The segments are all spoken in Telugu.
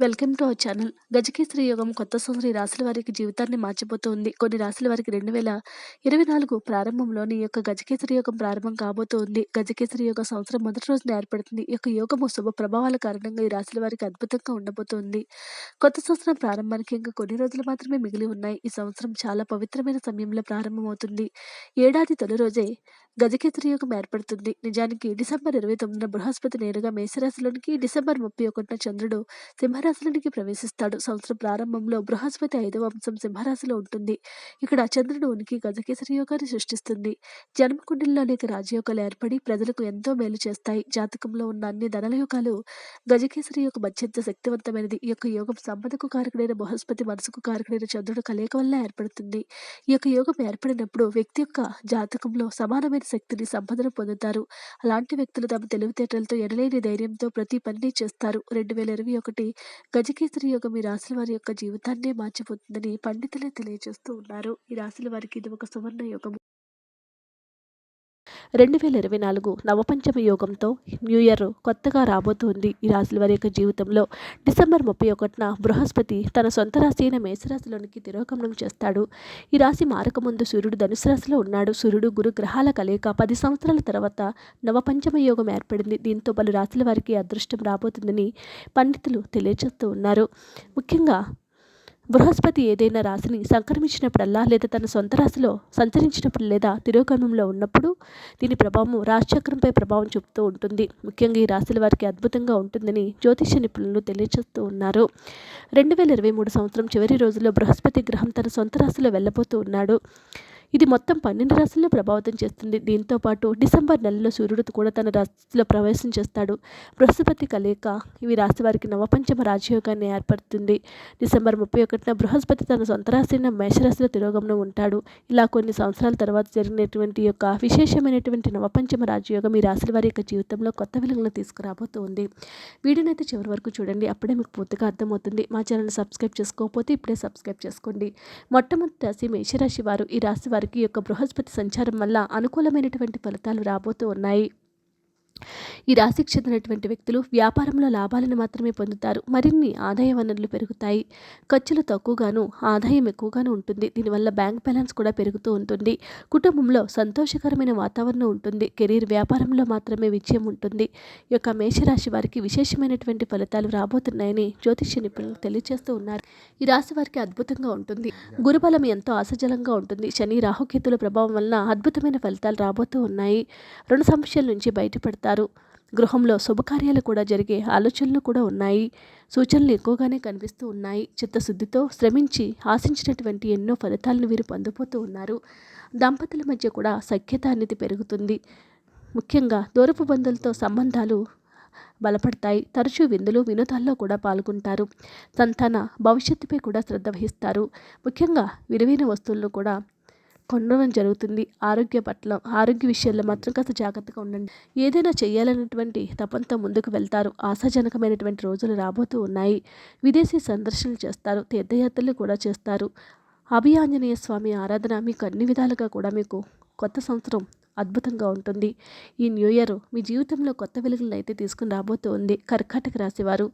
Welcome to our channel. గజకేశ్వరి యోగం కొత్త సంవత్సరం ఈ రాశుల వారికి జీవితాన్ని మార్చిపోతుంది కొన్ని రాశుల వారికి 2024 ప్రారంభంలోని యొక్క గజకేశ్వరి యోగం ప్రారంభం కాబోతోంది. గజకేశ్వరి యోగ సంవత్సరం మొదటి రోజున ఏర్పడుతుంది. ఈ యొక్క యోగము శుభ ప్రభావాల కారణంగా ఈ రాశుల వారికి అద్భుతంగా ఉండబోతోంది. కొత్త సంవత్సరం ప్రారంభానికి ఇంకా కొన్ని రోజులు మాత్రమే మిగిలి ఉన్నాయి. ఈ సంవత్సరం చాలా పవిత్రమైన సమయంలో ప్రారంభమవుతుంది. ఏడాది తొలి రోజే గజకేసరి యోగం ఏర్పడుతుంది. నిజానికి డిసెంబర్ 29న బృహస్పతి నేరుగా మేషరాశిలోనికి, డిసెంబర్ 31న చంద్రుడు సింహరాశిలోనికి ప్రవేశిస్తాడు. సంవత్సరం ప్రారంభంలో బృహస్పతి ఐదవ అంశం సింహరాశిలో ఉంటుంది. ఇక్కడ చంద్రుడు ఉనికి గజకేసరి యోగాన్ని సృష్టిస్తుంది. జన్మకుండలిలో అనేక రాజయోగాలు ఏర్పడి ప్రజలకు ఎంతో మేలు చేస్తాయి. జాతకంలో ఉన్న అన్ని ధనల యోగాలు గజకేసరి యోగం అత్యంత శక్తివంతమైనది. ఈ యొక్క యోగం సంపదకు కారకుడైన బృహస్పతి, మనసుకు కారకుడైన చంద్రుడు కలయిక వల్ల ఏర్పడుతుంది. ఈ యొక్క యోగం ఏర్పడినప్పుడు వ్యక్తి యొక్క జాతకంలో సమానమైన శక్తిని, సంపదను పొందుతారు. అలాంటి వ్యక్తులు తమ తెలివితేటలతో ఎనలేని ధైర్యంతో ప్రతి పనిని చేస్తారు. 2021 గజకేసరి యోగం ఈ రాశుల వారి యొక్క జీవితాన్నే మార్చిపోతుందని పండితులే తెలియజేస్తూ ఉన్నారు. ఈ రాశుల వారికి ఇది ఒక సువర్ణ రెండు వేల ఇరవై నాలుగు నవపంచమ యోగంతో న్యూ ఇయర్ కొత్తగా రాబోతుంది. ఈ రాశుల వారి యొక్క జీవితంలో డిసెంబర్ 31న బృహస్పతి తన సొంత రాశి అయిన మేషరాశిలోనికి తిరోగమనం చేస్తాడు. ఈ రాశి మారకముందు సూర్యుడు ధనుసు రాశిలో ఉన్నాడు. సూర్యుడు, గురు గ్రహాల కలయిక పది సంవత్సరాల తర్వాత నవపంచమ యోగం ఏర్పడింది. దీంతో పలు రాశుల వారికి అదృష్టం రాబోతుందని పండితులు తెలియజేస్తూ ఉన్నారు. ముఖ్యంగా బృహస్పతి ఏదైనా రాశిని సంక్రమించినప్పుడల్లా లేదా తన సొంత రాశిలో సంచరించినప్పుడు లేదా తిరోగమనంలో ఉన్నప్పుడు దీని ప్రభావం రాశిచక్రంపై ప్రభావం చూపుతూ ఉంటుంది. ముఖ్యంగా ఈ రాశుల వారికి అద్భుతంగా ఉంటుందని జ్యోతిష్య నిపుణులు తెలియజేస్తూ ఉన్నారు. 2023 సంవత్సరం చివరి రోజుల్లో బృహస్పతి గ్రహం తన సొంత రాశిలో వెళ్ళబోతూ ఉన్నాడు. ఇది మొత్తం పన్నెండు రాశులను ప్రభావితం చేస్తుంది. దీంతో పాటు డిసెంబర్ నెలలో సూర్యుడు కూడా తన రాశిలో ప్రవేశం చేస్తాడు. బృహస్పతి కలయిక ఈ రాశి వారికి నవపంచమ రాజయోగాన్ని ఏర్పడుతుంది. డిసెంబర్ 31న బృహస్పతి తన సొంత రాశి అయిన మేషరాశిలో తిరోగమనం ఉంటాడు. ఇలా కొన్ని సంవత్సరాల తర్వాత జరిగినటువంటి యొక్క విశేషమైనటువంటి నవపంచమ రాజయోగం ఈ రాశుల వారి యొక్క జీవితంలో కొత్త వెలుగులను తీసుకురాబోతోంది. వీడియోని అయితే చివరి వరకు చూడండి. అప్పుడే మీకు పూర్తిగా అర్థమవుతుంది. మా ఛానల్ సబ్స్క్రైబ్ చేసుకోకపోతే ఇప్పుడే సబ్స్క్రైబ్ చేసుకోండి. మొట్టమొదటి రాశి మేషరాశి వారు ఈ రాశి వారి వారికి ఈ యొక్క బృహస్పతి సంచారం వల్ల అనుకూలమైనటువంటి ఫలితాలు రాబోతూ ఉన్నాయి. ఈ రాశికి చెందినటువంటి వ్యక్తులు వ్యాపారంలో లాభాలను మాత్రమే పొందుతారు. మరిన్ని ఆదాయ వనరులు పెరుగుతాయి. ఖర్చులు తక్కువగాను, ఆదాయం ఎక్కువగాను ఉంటుంది. దీనివల్ల బ్యాంక్ బ్యాలెన్స్ కూడా పెరుగుతూ ఉంటుంది. కుటుంబంలో సంతోషకరమైన వాతావరణం ఉంటుంది. కెరీర్, వ్యాపారంలో మాత్రమే విజయం ఉంటుంది. ఈ యొక్క మేషరాశి వారికి విశేషమైనటువంటి ఫలితాలు రాబోతున్నాయని జ్యోతిష్య నిపుణులు తెలియజేస్తూ ఉన్నారు. ఈ రాశి వారికి అద్భుతంగా ఉంటుంది. గురుబలం ఎంతో ఆశాజలంగా ఉంటుంది. శని, రాహుకేతుల ప్రభావం వలన అద్భుతమైన ఫలితాలు రాబోతూ ఉన్నాయి. రుణ సమస్యల నుంచి బయటపడతారు. గృహంలో శుభకార్యాలు కూడా జరిగే ఆలోచనలు కూడా ఉన్నాయి. సూచనలు ఎక్కువగానే కనిపిస్తూ ఉన్నాయి. చిత్తశుద్ధితో శ్రమించి ఆశించినటువంటి ఎన్నో ఫలితాలను వీరు పొందబోతూ ఉన్నారు. దంపతుల మధ్య కూడా సఖ్యత అనేది పెరుగుతుంది. ముఖ్యంగా దూరపు బంధువులతో సంబంధాలు బలపడతాయి. తరచూ విందులు, వినోదాల్లో కూడా పాల్గొంటారు. సంతాన భవిష్యత్తుపై కూడా శ్రద్ధ వహిస్తారు. ముఖ్యంగా విలువైన వస్తువులను కూడా కొనడం జరుగుతుంది. ఆరోగ్య పట్ల ఆరోగ్య విషయాల్లో మాత్రం కాస్త జాగ్రత్తగా ఉండండి. ఏదైనా చేయాలన్నటువంటి తపంతో ముందుకు వెళ్తారు. ఆశాజనకమైనటువంటి రోజులు రాబోతూ ఉన్నాయి. విదేశీ సందర్శనలు చేస్తారు. తీర్థయాత్రలు కూడా చేస్తారు. అభయాంజనేయ స్వామి ఆరాధన మీకు అన్ని విధాలుగా కూడా మీకు కొత్త సంవత్సరం అద్భుతంగా ఉంటుంది. ఈ న్యూ ఇయర్ మీ జీవితంలో కొత్త వెలుగులను అయితే తీసుకుని రాబోతూ ఉంది. కర్కాటక రాశి వారు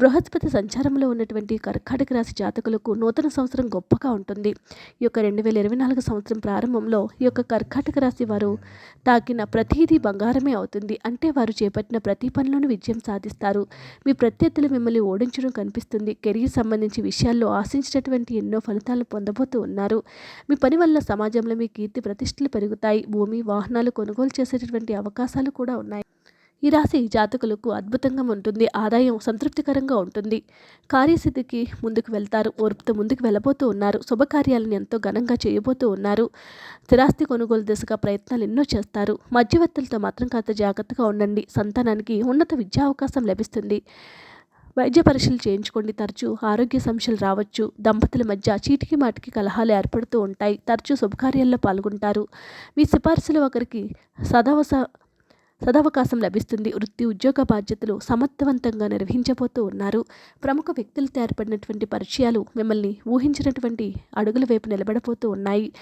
బృహస్పతి సంచారంలో ఉన్నటువంటి కర్కాటక రాశి జాతకులకు నూతన సంవత్సరం గొప్పగా ఉంటుంది. ఈ యొక్క 2024 సంవత్సరం ప్రారంభంలో ఈ యొక్క కర్కాటక రాశి వారు తాకిన ప్రతిదీ బంగారమే అవుతుంది. అంటే వారు చేపట్టిన ప్రతి పనిలోనూ విజయం సాధిస్తారు. మీ ప్రత్యర్థులు మిమ్మల్ని ఓడించడం కనిపిస్తుంది. కెరీర్ సంబంధించి విషయాల్లో ఆశించినటువంటి ఎన్నో ఫలితాలను పొందబోతూ ఉన్నారు. మీ పని వల్ల సమాజంలో మీ కీర్తి ప్రతిష్టలు పెరుగుతాయి. భూమి, వాహనాలు కొనుగోలు చేసేటటువంటి అవకాశాలు కూడా ఉన్నాయి. ఈ రాశి జాతకులకు అద్భుతంగా ఉంటుంది. ఆదాయం సంతృప్తికరంగా ఉంటుంది. కార్యసిద్ధికి ముందుకు వెళ్తారు. ఓర్పుతో ముందుకు వెళ్ళబోతూ ఉన్నారు. శుభకార్యాలను ఎంతో ఘనంగా చేయబోతూ ఉన్నారు. స్థిరాస్తి కొనుగోలు దిశగా ప్రయత్నాలు ఎన్నో చేస్తారు. మధ్యవర్తులతో మాత్రం కాస్త జాగ్రత్తగా ఉండండి. సంతానానికి ఉన్నత విద్యా అవకాశం లభిస్తుంది. వైద్య పరీక్షలు చేయించుకోండి. తరచూ ఆరోగ్య సమస్యలు రావచ్చు. దంపతుల మధ్య చీటికి మాటికి కలహాలు ఏర్పడుతూ ఉంటాయి. తరచూ శుభకార్యాల్లో పాల్గొంటారు. మీ సిఫార్సులు ఒకరికి సదవస సదవకాశం లభిస్తుంది. వృత్తి, ఉద్యోగ బాధ్యతలు సమర్థవంతంగా నిర్వహించబోతూ ఉన్నారు. ప్రముఖ వ్యక్తులతో ఏర్పడినటువంటి పరిచయాలు మిమ్మల్ని ఊహించినటువంటి అడుగుల వైపు నిలబడబోతూ ఉన్నాయి.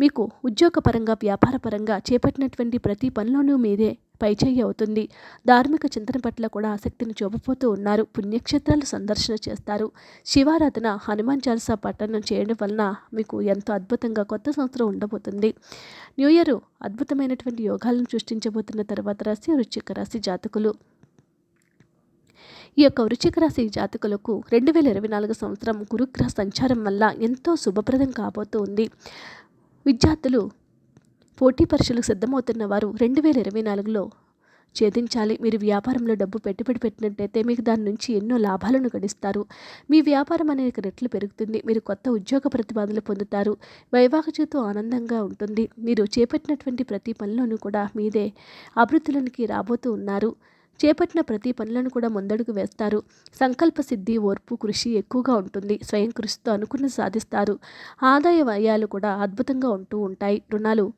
మీకు ఉద్యోగపరంగా, వ్యాపారపరంగా చేపట్టినటువంటి ప్రతి పనిలోనూ మీరే పైచేయి అవుతుంది. ధార్మిక చింతన పట్ల కూడా ఆసక్తిని చూపబోతూ ఉన్నారు. పుణ్యక్షేత్రాలు సందర్శన చేస్తారు. శివారాధన హనుమాన్ చాలీసా పట్టణం చేయడం వలన మీకు ఎంతో అద్భుతంగా కొత్త సంవత్సరం ఉండబోతుంది. న్యూ ఇయర్ అద్భుతమైనటువంటి యోగాలను సృష్టించబోతున్న తర్వాత రాశి వృశ్చిక రాశి జాతకులు. ఈ యొక్క వృశ్చిక రాశి జాతకులకు రెండు వేల ఇరవై నాలుగు సంవత్సరం గురుగ్రహ సంచారం వల్ల ఎంతో శుభప్రదం కాబోతూ ఉంది. విద్యార్థులు పోటీ పరీక్షలకు సిద్ధమవుతున్న వారు రెండు వేల ఇరవై నాలుగులో ఛేదించాలి. మీరు వ్యాపారంలో డబ్బు పెట్టుబడి పెట్టినట్టయితే మీకు దాని నుంచి ఎన్నో లాభాలను గడిస్తారు. మీ వ్యాపారం అనేక రెట్లు పెరుగుతుంది. మీరు కొత్త ఉద్యోగ ప్రతిపాదనలు పొందుతారు. వైవాహిక జీవితం ఆనందంగా ఉంటుంది. మీరు చేపట్టినటువంటి ప్రతి పనిలోనూ కూడా మీదే అభివృద్ధిలోనికి రాబోతూ ఉన్నారు. చేపట్టిన ప్రతి పనులను కూడా ముందడుగు వేస్తారు. సంకల్ప సిద్ధి ఓర్పు కృషి ఎక్కువగా ఉంటుంది. స్వయం కృషితో అనుకున్న సాధిస్తారు. ఆదాయ వ్యయాలు కూడా అద్భుతంగా ఉంటూ ఉంటాయి. రుణాలు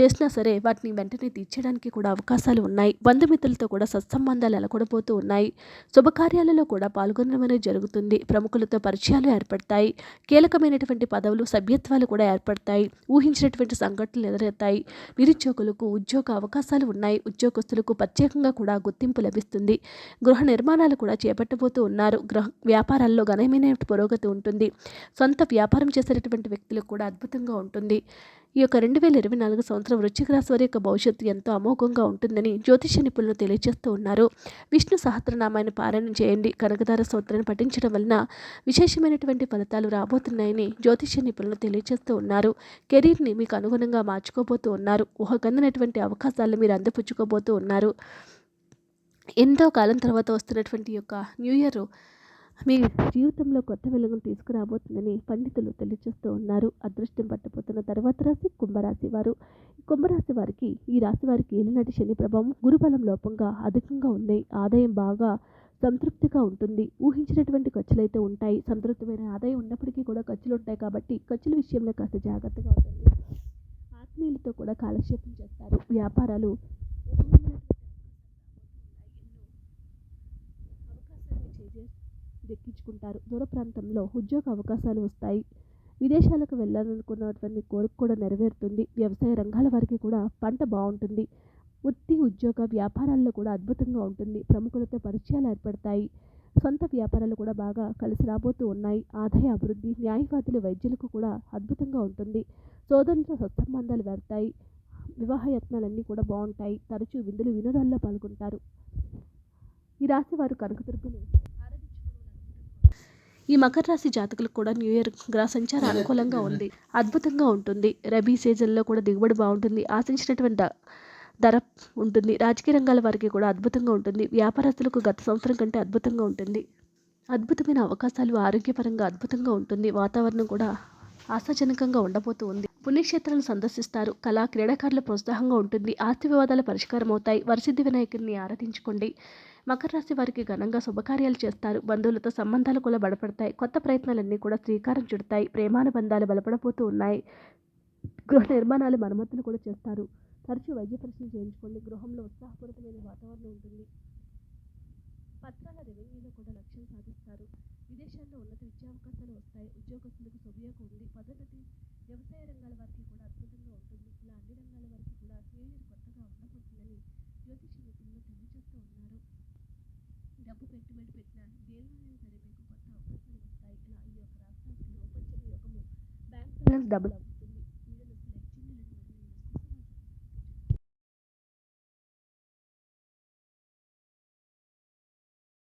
చేసినా సరే వాటిని వెంటనే తీర్చడానికి కూడా అవకాశాలు ఉన్నాయి. బంధుమిత్రులతో కూడా సత్సంబంధాలు ఎలకొడబోతూ ఉన్నాయి. శుభకార్యాలలో కూడా పాల్గొనడం అనేది జరుగుతుంది. ప్రముఖులతో పరిచయాలు ఏర్పడతాయి. కీలకమైనటువంటి పదవులు సభ్యత్వాలు కూడా ఏర్పడతాయి. ఊహించినటువంటి సంఘటనలు ఎదురవుతాయి. నిరుద్యోగులకు ఉద్యోగ అవకాశాలు ఉన్నాయి. ఉద్యోగస్తులకు ప్రత్యేకంగా కూడా గుర్తింపు లభిస్తుంది. గృహ నిర్మాణాలు కూడా చేపట్టబోతూ ఉన్నారు. గృహ వ్యాపారాల్లో ఘనమైన పురోగతి ఉంటుంది. సొంత వ్యాపారం చేసేటటువంటి వ్యక్తులకు కూడా అద్భుతంగా ఉంటుంది. ఈ యొక్క రెండు వేల ఇరవై నాలుగు సంవత్సరం వృశ్చిక రాశి వారి యొక్క భవిష్యత్తు ఎంతో అమోఘంగా ఉంటుందని జ్యోతిష నిపుణులు తెలియజేస్తూ ఉన్నారు. విష్ణు సహస్రనామాన్ని పారాయణం చేయండి. కనకదార స్తోత్రాన్ని పఠించడం వలన విశేషమైనటువంటి ఫలితాలు రాబోతున్నాయని జ్యోతిష నిపుణులు తెలియజేస్తూ ఉన్నారు. కెరీర్ని మీకు అనుగుణంగా మార్చుకోబోతూ ఉన్నారు. ఊహకందనటువంటి అవకాశాలు మీరు అందిపుచ్చుకోబోతూ ఉన్నారు. ఎంతో కాలం తర్వాత వస్తున్నటువంటి యొక్క న్యూ ఇయర్ మీ జీవితంలో కొత్త వెలుగును తీసుకురాబోతుందని పండితులు తెలియజేస్తూ ఉన్నారు. అదృష్టం పట్టబోతున్న తర్వాత రాశి కుంభరాశి వారు. కుంభరాశి వారికి ఈ రాశి వారికి ఏలినాటి శని ప్రభావం గురుబలం లోపంగా అధికంగా ఉంది. ఆదాయం బాగా సంతృప్తిగా ఉంటుంది. ఊహించినటువంటి ఖర్చులు అయితే ఉంటాయి. సంతృప్తమైన ఆదాయం ఉన్నప్పటికీ కూడా ఖర్చులు ఉంటాయి కాబట్టి ఖర్చుల విషయంలో కాస్త జాగ్రత్తగా ఉంటుంది ఆత్మీయులతో కూడా కాలక్షేపం చేస్తారు. వ్యాపారాలు దక్కించుకుంటారు. దూర ప్రాంతంలో ఉద్యోగ అవకాశాలు వస్తాయి. విదేశాలకు వెళ్ళాలనుకున్నటువంటి కోరిక కూడా నెరవేరుతుంది. వ్యవసాయ రంగాల వారికి కూడా పంట బాగుంటుంది. వృత్తి ఉద్యోగ వ్యాపారాల్లో కూడా అద్భుతంగా ఉంటుంది. ప్రముఖులతో పరిచయాలు ఏర్పడతాయి. సొంత వ్యాపారాలు కూడా బాగా కలిసి రాబోతూ ఉన్నాయి. ఆదాయ అభివృద్ధి న్యాయవాదులు వైద్యులకు కూడా అద్భుతంగా ఉంటుంది. సోదరులతో సత్సంబంధాలు వెళ్తాయి. వివాహయత్నాలన్నీ కూడా బాగుంటాయి. తరచూ విందులు వినోదాల్లో పాల్గొంటారు. ఈ రాశి వారు కనకదుర్గను ఈ మకర రాశి జాతకులకు కూడా న్యూ ఇయర్ గ్రహ సంచారం అనుకూలంగా ఉంది. అద్భుతంగా ఉంటుంది. రబీ సీజన్లో కూడా దిగుబడి బాగుంటుంది. ఆశించినటువంటి ధర ఉంటుంది. రాజకీయ రంగాల వారికి కూడా అద్భుతంగా ఉంటుంది. వ్యాపారస్తులకు గత సంవత్సరం కంటే అద్భుతంగా ఉంటుంది. అద్భుతమైన అవకాశాలు ఆరోగ్యపరంగా అద్భుతంగా ఉంటుంది. వాతావరణం కూడా ఆశాజనకంగా ఉండబోతూ ఉంది. పుణ్యక్షేత్రాలను సందర్శిస్తారు. కళా క్రీడాకారుల ప్రోత్సాహంగా ఉంటుంది. ఆస్తి వివాదాలు పరిష్కారం అవుతాయి వరసిద్ధి వినాయకుడిని ఆరాధించుకోండి. మకర రాశి వారికి ఘనంగా శుభకార్యాలు చేస్తారు. బంధువులతో సంబంధాలు కూడా బలపడతాయి. కొత్త ప్రయత్నాలన్నీ కూడా శ్రీకారం చుడతాయి. ప్రేమానుబంధాలు బలపడబోతూ ఉన్నాయి. గృహ నిర్మాణాలు మరమ్మతులు కూడా చేస్తారు. తరచూ వైద్య పరీక్షలు చేయించుకోండి. గృహంలో ఉత్సాహపూరితమైన వాతావరణం ఉంటుంది. పత్రాల రెవెన్యూలో కూడా లక్ష్యం సాధిస్తారు. విదేశాల్లో ఉన్నత విద్యావకాశాలు వస్తాయి. ఉద్యోగస్తులకు శుభయోగం ఉంది. పదోన్నతి వ్యవసాయ రంగాల వారికి కూడా అద్భుతంగా ఉంటుంది. ఇలా అన్ని రంగాల వారికి కూడా న్యూ కొత్తగా ఉండబోతుందని జ్యోతిష నిపుణులు తెలియజేస్తారు డబ్బు పెట్టుబడి పెట్టినా దేనిలోనైనా సరే మీకు కొత్త అవకాశాలు వస్తాయి. ఇలా ఈ యొక్క రాష్ట్రాలు పంచమ యోగము బ్యాంక్ బ్యాలెన్స్ డబుల్